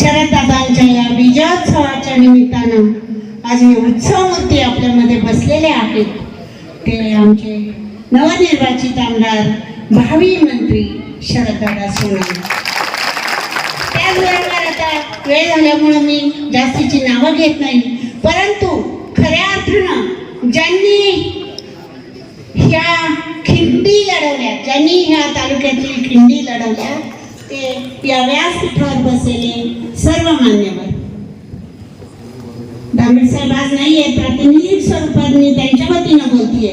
शरददादांच्या या विजयोत्सवाच्या निमित्तानं आज हे उत्सवमूर्ती आपल्यामध्ये बसलेले आहेत. ते आमचे नवनिर्वाचित आमदार भावी मंत्री शरददादा सोनार त्याचबरोबर आता वेळ झाल्यामुळं मी जास्तीची नावं घेत नाही परंतु खऱ्या अर्थानं ज्यांनी ह्या खिंडी लढवल्या ज्यांनी ह्या तालुक्यातील खिंडी लढवल्या ते या व्यासपीठावर बसलेले सर्व मान्यवर. दांबेड साहेब आज नाही आहेत प्रातिनिधिक स्वरूपात मी त्यांच्या वतीनं बोलतीये.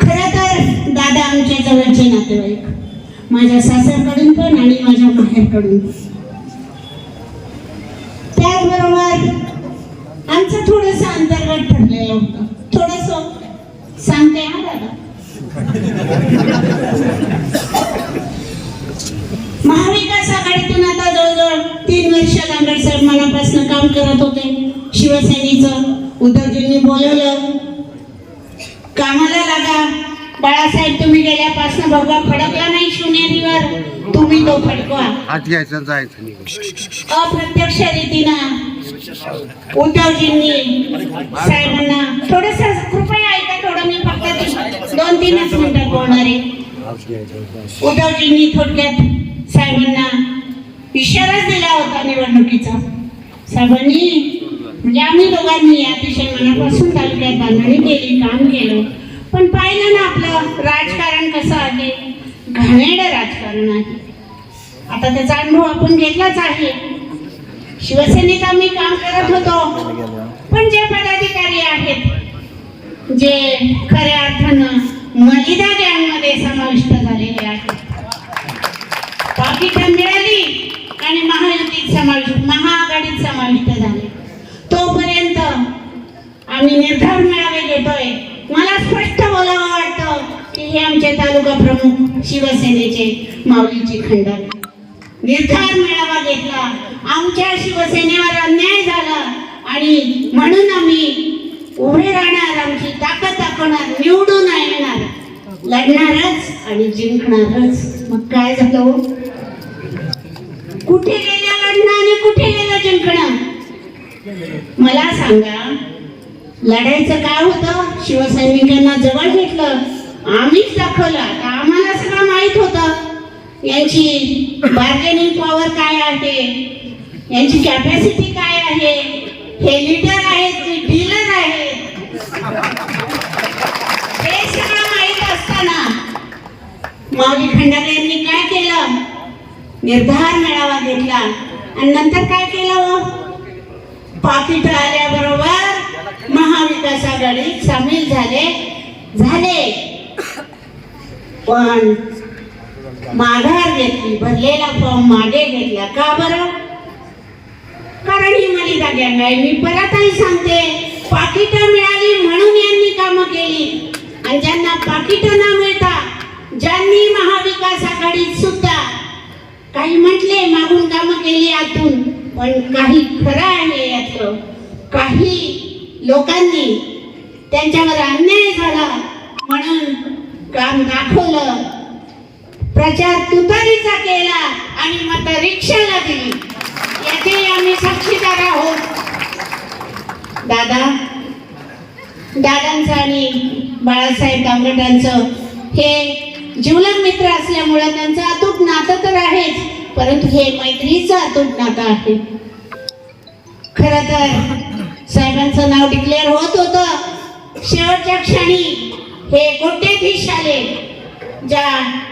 खरं तर दादा आमच्या जवळचे नातेवाईक माझ्या सासरकडून पण आणि माझ्या माहेरकडून त्याचबरोबर आमचं थोडस अंतर्गत ठरलेलं होतं. थोडस सांगते हा दादा. महाविकास आघाडीतून आता जवळजवळ तीन वर्ष लांबड साहेब मनापासून काम करत होते. शिवसेनेचं. उद्धवजींनी बोलवलं. कामाला लागा. बाळासाहेब तुम्ही गेल्यापासून भगवा फडकला नाही शिवनेरीवर तुम्ही तो फडकवा. अप्रत्यक्ष रीतीनं उद्धवजींनी साहेबांना थोडस कृपया ऐका थोडं मी फक्त दोन तीनच मिनिटात बोलणार आहे. उद्धवजींनी थोडक्यात साहेबांना इशाराच दिला होता निवडणुकीचा. साहेबांनी म्हणजे आम्ही दोघांनी अतिशय मनापासून तालुक्यात बांधणी केली काम केलं. पण पाहिलं ना आपलं राजकारण कसं आहे? घाणेरडं राजकारण आहे. आता त्याचा अनुभव आपण घेतलाच आहे. शिवसेनेत आम्ही काम करत होतो पण जे पदाधिकारी आहेत जे खऱ्या अर्थानं मलिदा गॅंगमध्ये समाविष्ट झालेले आहेत. पाकिटं मिळाली आणि महायुतीत समाविष्ट महाआघाडीत समाविष्ट झाले. तोपर्यंत आम्ही निर्धार मेळावे घेतोय. मला स्पष्ट बोलावं वाटतं की हे आमचे तालुका प्रमुख शिवसेनेचे माऊलीची खंडन. निर्धार मेळावा घेतला. आमच्या शिवसेनेवर अन्याय झाला आणि म्हणून आम्ही उभे राहणार आमची ताकद दाखवणार निवडून येणार लढणारच आणि जिंकणारच. मग काय झालं हो? कुठे गेल्या लढणं आणि कुठे गेलं जिंकणं? मला सांगा लढायचं काय होतं? शिवसैनिकांना जवळ घेतलं आम्हीच दाखवलं. आम्हाला सगळं माहीत होतं. यांची बार्गेनिंग पॉवर काय आहे? यांची कॅपॅसिटी काय आहे? हे लीडर आहेत की डीलर आहेत हे सगळं माहीत असताना माऊली खंडारे यांनी काय केलं? निर्धार मेळावा घेतला. आणि नंतर काय केलं हो? पाकिट आल्याबरोबर महाविकास आघाडीत सामील झाले. झाले. पण माघार घेतली भरलेला फॉर्म मागे घेतला. का बरं? कारण ही मलिदा गँग आहे. मी परतही सांगते पाकिटं मिळाली म्हणून यांनी कामं केली. आणि ज्यांना पाकिटं महाविकास सुद्धा काही म्हटले मागून कामं केली आतून पण काही खरं आहे यातलं. काही लोकांनी त्यांच्यावर अन्याय झाला म्हणून काम दाखवलं. प्रचार तुतारीचा केला आणि मत रिक्षाला दिली. याचे आम्ही साक्षीदार आहोत. दादा दादांचं आणि बाळासाहेब दांगटांचं हे जीवलग मित्र असल्यामुळे त्यांचं अतूट नातं तर आहेच परंतु हे मैत्रीचं अतूट नातं आहे. खरं तर साहेबांचं नाव डिक्लेअर होत होतं. शेवटच्या क्षणी हे कोट्याधीश आले ज्या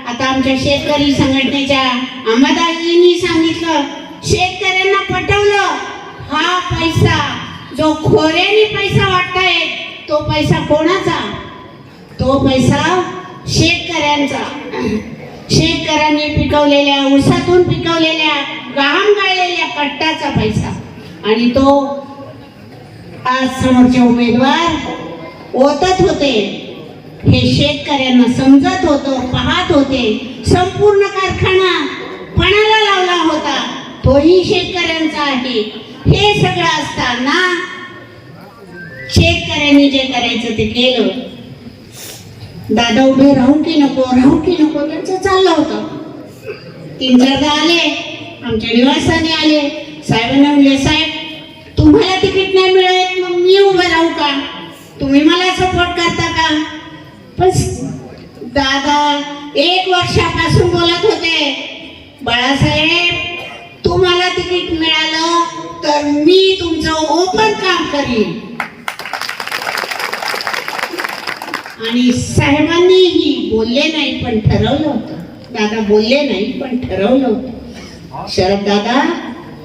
आता आमच्या शेतकरी संघटनेच्या अहमदाजींनी सांगितलं शेतकऱ्यांना पटवलं. हा पैसा जो खोऱ्याने पैसा वाटताय तो पैसा कोणाचा? तो पैसा शेतकऱ्यांचा. शेतकऱ्यांनी पिकवलेल्या ऊसातून पिकवलेल्या गहाण गाळलेल्या कट्टाचा पैसा. आणि तो आज समोरचे उमेदवार ओतत होते. हे शेतकऱ्यांना समजत होतं पाहत होते. संपूर्ण कारखाना पणाला लावला होता. तोही शेतकऱ्यांचा आहे. हे सगळं असताना शेतकऱ्यांनी जे करायचं ते केलं. दादा उभे राहू की नको राहू की नको त्यांचं चाललं होतं. तीन चारदा आले आमच्या निवासाने आले. साहेबांना म्हणले साहेब तुम्हाला तिकीट नाही मिळत मग मी उभे राहू का? तुम्ही मला सपोर्ट करता का? पण दादा एक वर्षापासून बोलत होते बाळासाहेब तुम्हाला तिकीट मिळालं तर मी तुमचं ओपन काम करीन. आणि साहेबांनीही बोलले नाही पण ठरवलं होतं. दादा बोलले नाही पण ठरवलं होतं. शरद दादा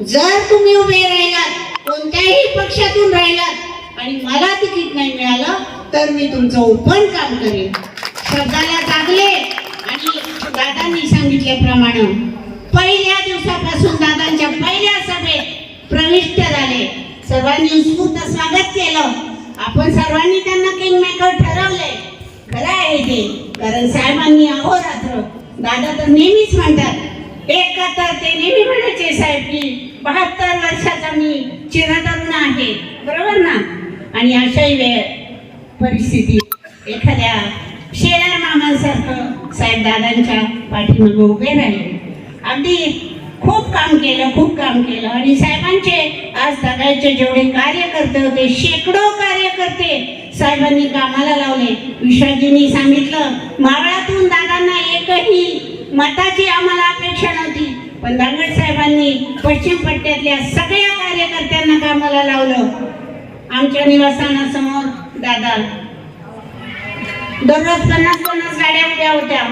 जर तुम्ही उभे राहिलात कोणत्याही पक्षातून राहिलात आणि मला तिकीट नाही मिळालं तर मी तुमचं ओपन काम करेन. शब्दाला जागले आणि दादांनी सांगितल्याप्रमाणे पहिल्या दिवसापासून दादांच्या पहिल्या सभेत प्रविष्ट झाले. सर्वांनी उत्स्फूर्त स्वागत केलं. आपण सर्वांनी त्यांना किंग मेकर ठरवले. खरं आहे ते कारण साहेबांनी अहोरात्र दादा तर नेहमीच म्हणतात एक तर ते नेहमी म्हणायचे साहेब की बहात्तर वर्षाचा मी चिरतरुण आहे. बरोबर ना? आणि अशाही वेळ परिस्थिती. एखाद्या शेळ्या मामांसारखं साहेब दादांच्या पाठीमागे उभे राहिले. अगदी काम केलं खूप काम केलं. आणि साहेबांचे आज दादाचे जेवढे कार्यकर्ते होते शेकडो कार्यकर्ते साहेबांनी कामाला लावले. विश्वाजींनी सांगितलं मावळातून दादांना एकही मताची आम्हाला अपेक्षा नव्हती. पण दांगड साहेबांनी पश्चिम पट्ट्यातल्या सगळ्या कार्यकर्त्यांना कामाला लावलं. आमच्या निवासस्थानासमोर दादा. दररोज पन्नास पन्नास गाड्या उभ्या होत्या.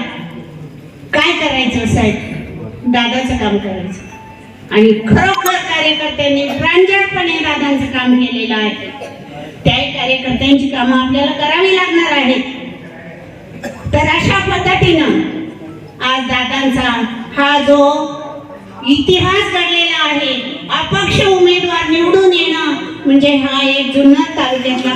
काय करायचं साहेब? दादाचं काम करायचं. आणि खरोखर कार्यकर्त्यांनी प्रांजळपणे दादांचं काम केलेलं आहे. त्याही कार्यकर्त्यांची कामं आपल्याला करावी लागणार आहेत. तर अशा पद्धतीनं आज दादांचा हा जो इतिहास घडलेला आहे अपक्ष उमेदवार निवडून येणं म्हणजे हा एक जुन्नर तालुक्यातला